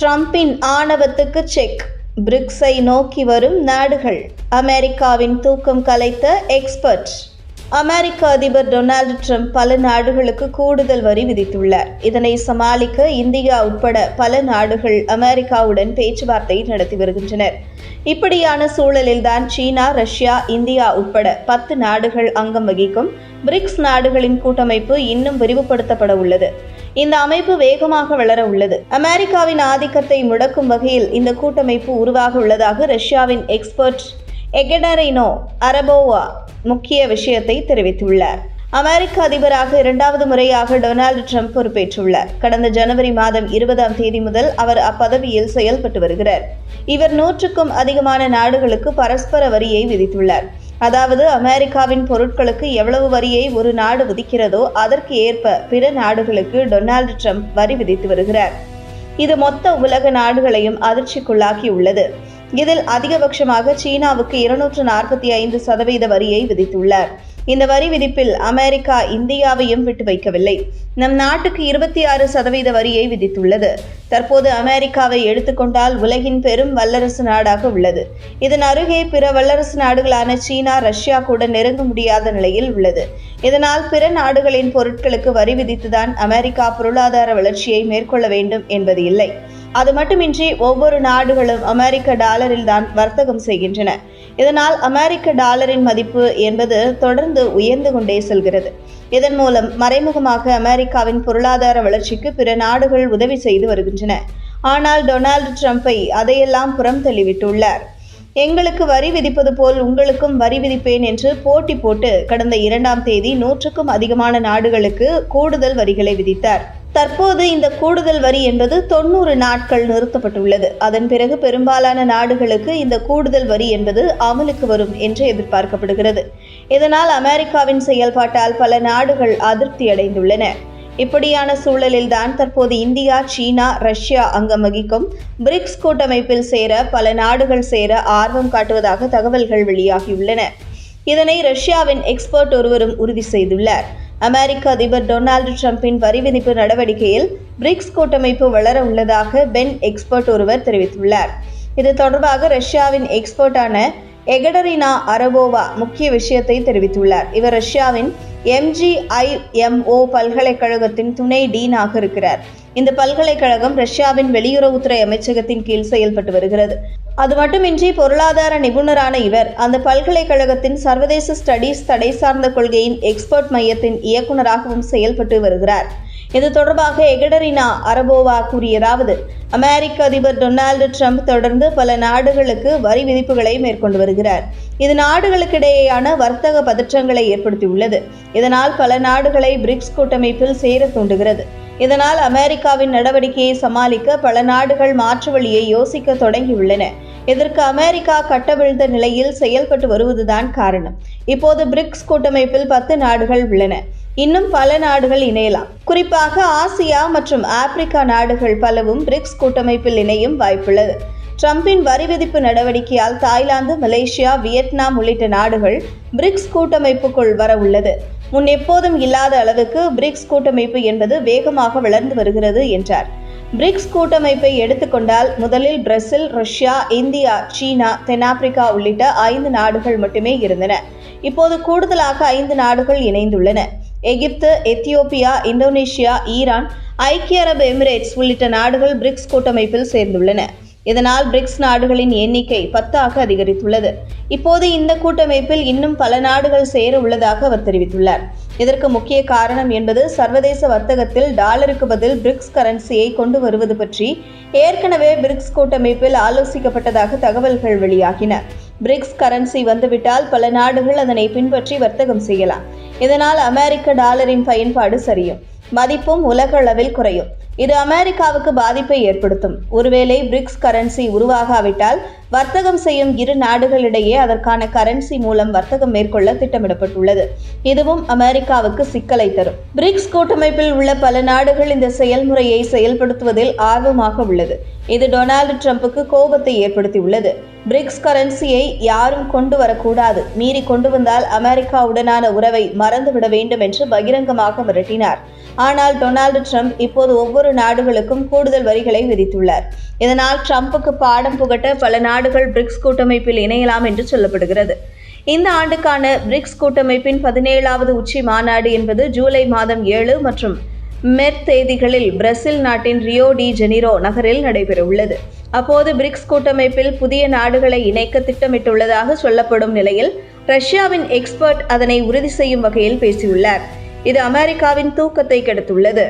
ட்ரம்பின் ஆணவத்துக்கு check. பிரிக்ஸை நோக்கி வரும் நாடுகள். அமெரிக்காவின் தூக்கம் கலைத்த எக்ஸ்பர்ட். அமெரிக்க அதிபர் டொனால்டு ட்ரம்ப் பல நாடுகளுக்கு கூடுதல் வரி விதித்துள்ளார். இதனை சமாளிக்க இந்தியா உட்பட பல நாடுகள் அமெரிக்காவுடன் பேச்சுவார்த்தை நடத்தி வருகின்றனர். இப்படியான சூழலில்தான் சீனா ரஷ்யா இந்தியா உட்பட பத்து நாடுகள் அங்கம் வகிக்கும். பிரிக்ஸ் நாடுகளின் கூட்டமைப்பு இன்னும் விரிவுபடுத்தப்பட உள்ளது இந்த அமைப்பு வேகமாக வளர உள்ளது. அமெரிக்காவின் ஆதிக்கத்தை முடக்கும் வகையில் இந்த கூட்டமைப்பு உருவாக உள்ளதாக ரஷ்யாவின் எக்ஸ்பர்ட் எகடரினோ அரபோவா முக்கிய விஷயத்தை தெரிவித்துள்ளார். அமெரிக்க அதிபராக இரண்டாவது முறையாக டொனால்டு ட்ரம்ப் பொறுப்பேற்றுள்ளார். கடந்த ஜனவரி மாதம் இருபதாம் தேதி முதல் அவர் அப்பதவியில் செயல்பட்டு வருகிறார். இவர் நூற்றுக்கும் அதிகமான நாடுகளுக்கு பரஸ்பர வரியை விதித்துள்ளார். அதாவது அமெரிக்காவின் பொருட்களுக்கு எவ்வளவு வரியை ஒரு நாடு விதிக்கிறதோ அதற்கு ஏற்ப பிற நாடுகளுக்கு டொனால்டு ட்ரம்ப் வரி விதித்து வருகிறார். இது மொத்த உலக நாடுகளையும் அதிர்ச்சிக்குள்ளாக்கியுள்ளது. இதில் அதிகபட்சமாக சீனாவுக்கு இருநூற்று நாற்பத்தி ஐந்து சதவீத வரியை விதித்துள்ளார். இந்த வரி விதிப்பில் அமெரிக்கா இந்தியாவையும் விட்டு வைக்கவில்லை. நம் நாட்டுக்கு இருபத்தி ஆறு சதவீத வரியை விதித்துள்ளது. தற்போது அமெரிக்காவை எடுத்துக்கொண்டால் உலகின் பெரும் வல்லரசு நாடாக உள்ளது. இதன் அருகே பிற வல்லரசு நாடுகளான சீனா ரஷ்யா கூட நெருங்க முடியாத நிலையில் உள்ளது. இதனால் பிற நாடுகளின் பொருட்களுக்கு வரி விதித்துதான் அமெரிக்கா பொருளாதார வளர்ச்சியை மேற்கொள்ள வேண்டும் என்பது இல்லை. அது மட்டுமின்றி ஒவ்வொரு நாடுகளும் அமெரிக்க டாலரில் தான் வர்த்தகம் செய்கின்றன. இதனால் அமெரிக்க டாலரின் மதிப்பு என்பது தொடர்ந்து உயர்ந்து கொண்டே செல்கிறது. இதன் மூலம் மறைமுகமாக அமெரிக்காவின் பொருளாதார வளர்ச்சிக்கு பிற நாடுகள் உதவி செய்து வருகின்றன. ஆனால் டொனால்டு ட்ரம்ப்பை அதையெல்லாம் புறம் தள்ளிவிட்டுள்ளார். எங்களுக்கு வரி விதிப்பது போல் உங்களுக்கும் வரி விதிப்பேன் என்று போட்டி போட்டு கடந்த இரண்டாம் தேதி நூற்றுக்கும் அதிகமான நாடுகளுக்கு கூடுதல் வரிகளை விதித்தார். தற்போது இந்த கூடுதல் வரி என்பது தொண்ணூறு நாட்கள் நிறுத்தப்பட்டுள்ளது. அதன் பிறகு பெரும்பாலான நாடுகளுக்கு இந்த கூடுதல் வரி என்பது அமலுக்கு வரும் என்று எதிர்பார்க்கப்படுகிறது. இதனால் அமெரிக்காவின் செயல்பாட்டால் பல நாடுகள் அதிருப்தி அடைந்துள்ளன. இப்படியான சூழலில்தான் தற்போது இந்தியா சீனா ரஷ்யா அங்கம் வகிக்கும் பிரிக்ஸ் கூட்டமைப்பில் சேர பல நாடுகள் சேர ஆர்வம் காட்டுவதாக தகவல்கள் வெளியாகியுள்ளன. இதனை ரஷ்யாவின் எக்ஸ்பர்ட் ஒருவரும் உறுதி செய்துள்ளார். அமெரிக்க அதிபர் டொனால்டு ட்ரம்பின் வரி விதிப்பு நடவடிக்கையில் பிரிக்ஸ் கூட்டமைப்பு வளர உள்ளதாக பென் எக்ஸ்பர்ட் ஒருவர் தெரிவித்துள்ளார். இது தொடர்பாக ரஷ்யாவின் எக்ஸ்பர்ட்டான எகடரினா அரபோவா முக்கிய விஷயத்தை தெரிவித்துள்ளார். இவர் ரஷ்யாவின் எம்ஜிஐஎம்ஓ பல்கலைக்கழகத்தின் துணை டீனாக இருக்கிறார். இந்த பல்கலைக்கழகம் ரஷ்யாவின் வெளியுறவுத்துறை அமைச்சகத்தின் கீழ் செயல்பட்டு வருகிறது. அது மட்டுமின்றி பொருளாதார நிபுணரான இவர் அந்த பல்கலைக்கழகத்தின் சர்வதேச ஸ்டடீஸ் தடை சார்ந்த கொள்கையின் எக்ஸ்பர்ட் மையத்தின் இயக்குநராகவும் செயல்பட்டு வருகிறார். இது தொடர்பாக எகடரினா அரபோவா கூறியதாவது அமெரிக்க அதிபர் டொனால்டு ட்ரம்ப் தொடர்ந்து பல நாடுகளுக்கு வரி விதிப்புகளை மேற்கொண்டு வருகிறார். இது நாடுகளுக்கிடையேயான வர்த்தக பதற்றங்களை ஏற்படுத்தியுள்ளது. இதனால் பல நாடுகளை பிரிக்ஸ் கூட்டமைப்பில் சேர தூண்டுகிறது. இதனால் அமெரிக்காவின் நடவடிக்கையை சமாளிக்க பல நாடுகள் மாற்று வழியை யோசிக்க தொடங்கியுள்ளன. இதற்கு அமெரிக்கா கட்டவிழ்ந்த நிலையில் செயல்பட்டு வருவதுதான் காரணம். இப்போது பிரிக்ஸ் கூட்டமைப்பில் பத்து நாடுகள் உள்ளன. இன்னும் பல நாடுகள் இணையலாம். குறிப்பாக ஆசியா மற்றும் ஆப்பிரிக்கா நாடுகள் பலவும் பிரிக்ஸ் கூட்டமைப்பில் இணையும் வாய்ப்புள்ளது. ட்ரம்பின் வரி விதிப்பு நடவடிக்கையால் தாய்லாந்து மலேசியா வியட்நாம் உள்ளிட்ட நாடுகள் பிரிக்ஸ் கூட்டமைப்புக்குள் வர உள்ளது. முன் எப்போதும் இல்லாத அளவுக்கு பிரிக்ஸ் கூட்டமைப்பு என்பது வேகமாக வளர்ந்து வருகிறது என்றார். பிரிக்ஸ் கூட்டமைப்பை எடுத்துக்கொண்டால் முதலில் பிரேசில் ரஷ்யா இந்தியா சீனா தென்னாப்பிரிக்கா உள்ளிட்ட ஐந்து நாடுகள் மட்டுமே இருந்தன. இப்போது கூடுதலாக ஐந்து நாடுகள் இணைந்துள்ளன. எகிப்து எத்தியோப்பியா இந்தோனேஷியா ஈரான் ஐக்கிய அரபு எமிரேட்ஸ் உள்ளிட்ட நாடுகள் பிரிக்ஸ் கூட்டமைப்பில் சேர்ந்துள்ளன. இதனால் பிரிக்ஸ் நாடுகளின் எண்ணிக்கை பத்தாக அதிகரித்துள்ளது. இப்போது இந்த கூட்டமைப்பில் இன்னும் பல நாடுகள் சேர உள்ளதாக அவர் தெரிவித்துள்ளார். இதற்கு முக்கிய காரணம் என்பது சர்வதேச வர்த்தகத்தில் டாலருக்கு பதில் பிரிக்ஸ் கரன்சியை கொண்டு வருவது பற்றி ஏற்கனவே பிரிக்ஸ் கூட்டமைப்பில் ஆலோசிக்கப்பட்டதாக தகவல்கள் வெளியாகின. பிரிக்ஸ் கரன்சி வந்துவிட்டால் பல நாடுகள் அதனை பின்பற்றி வர்த்தகம் செய்யலாம். இதனால் அமெரிக்க டாலரின் பயன்பாடு சரியும். மதிப்பும் உலக அளவில் குறையும். இது அமெரிக்காவுக்கு பாதிப்பை ஏற்படுத்தும். ஒருவேளை பிரிக்ஸ் கரன்சி உருவாகாவிட்டால் வர்த்தகம் செய்யும் இரு நாடுகளிடையே அதற்கான கரன்சி மூலம் வர்த்தகம் மேற்கொள்ள திட்டமிடப்பட்டுள்ளது. இதுவும் அமெரிக்காவுக்கு சிக்கலை தரும். பிரிக்ஸ் கூட்டமைப்பில் உள்ள பல நாடுகள் இந்த செயல்முறையை செயல்படுத்துவதில் ஆர்வமாக உள்ளது. இது டொனால்டு ட்ரம்புக்கு கோபத்தை ஏற்படுத்தியுள்ளது. பிரிக்ஸ் கரன்சியை யாரும் கொண்டு வரக்கூடாது. மீறி கொண்டு வந்தால் அமெரிக்காவுடனான உறவை மறந்துவிட வேண்டும் என்று பகிரங்கமாக மிரட்டினார். ஆனால் டொனால்டு ட்ரம்ப் இப்போது ஒவ்வொரு ஒவ்வொரு நாடுகளுக்கும் கூடுதல் வரிகளை விதித்துள்ளார். இதனால் ட்ரம்புக்கு பாடம் புகட்ட பல நாடுகள் பிரிக்ஸ் கூட்டமைப்பில் இணையலாம் என்று சொல்லப்படுகிறது. இந்த ஆண்டுக்கான பிரிக்ஸ் கூட்டமைப்பின் பதினேழாவது உச்சி மாநாடு என்பது ஜூலை மாதம் ஏழு மற்றும் மெர் தேதிகளில் பிரேசில் நாட்டின் ரியோ டி ஜெனிரோ நகரில் நடைபெறவுள்ளது. அப்போது பிரிக்ஸ் கூட்டமைப்பில் புதிய நாடுகளை இணைக்க திட்டமிட்டுள்ளதாக சொல்லப்படும் நிலையில் ரஷ்யாவின் எக்ஸ்பர்ட் அதனை உறுதி செய்யும் வகையில் பேசியுள்ளார். இது அமெரிக்காவின் தூக்கத்தை கெடுத்துள்ளது.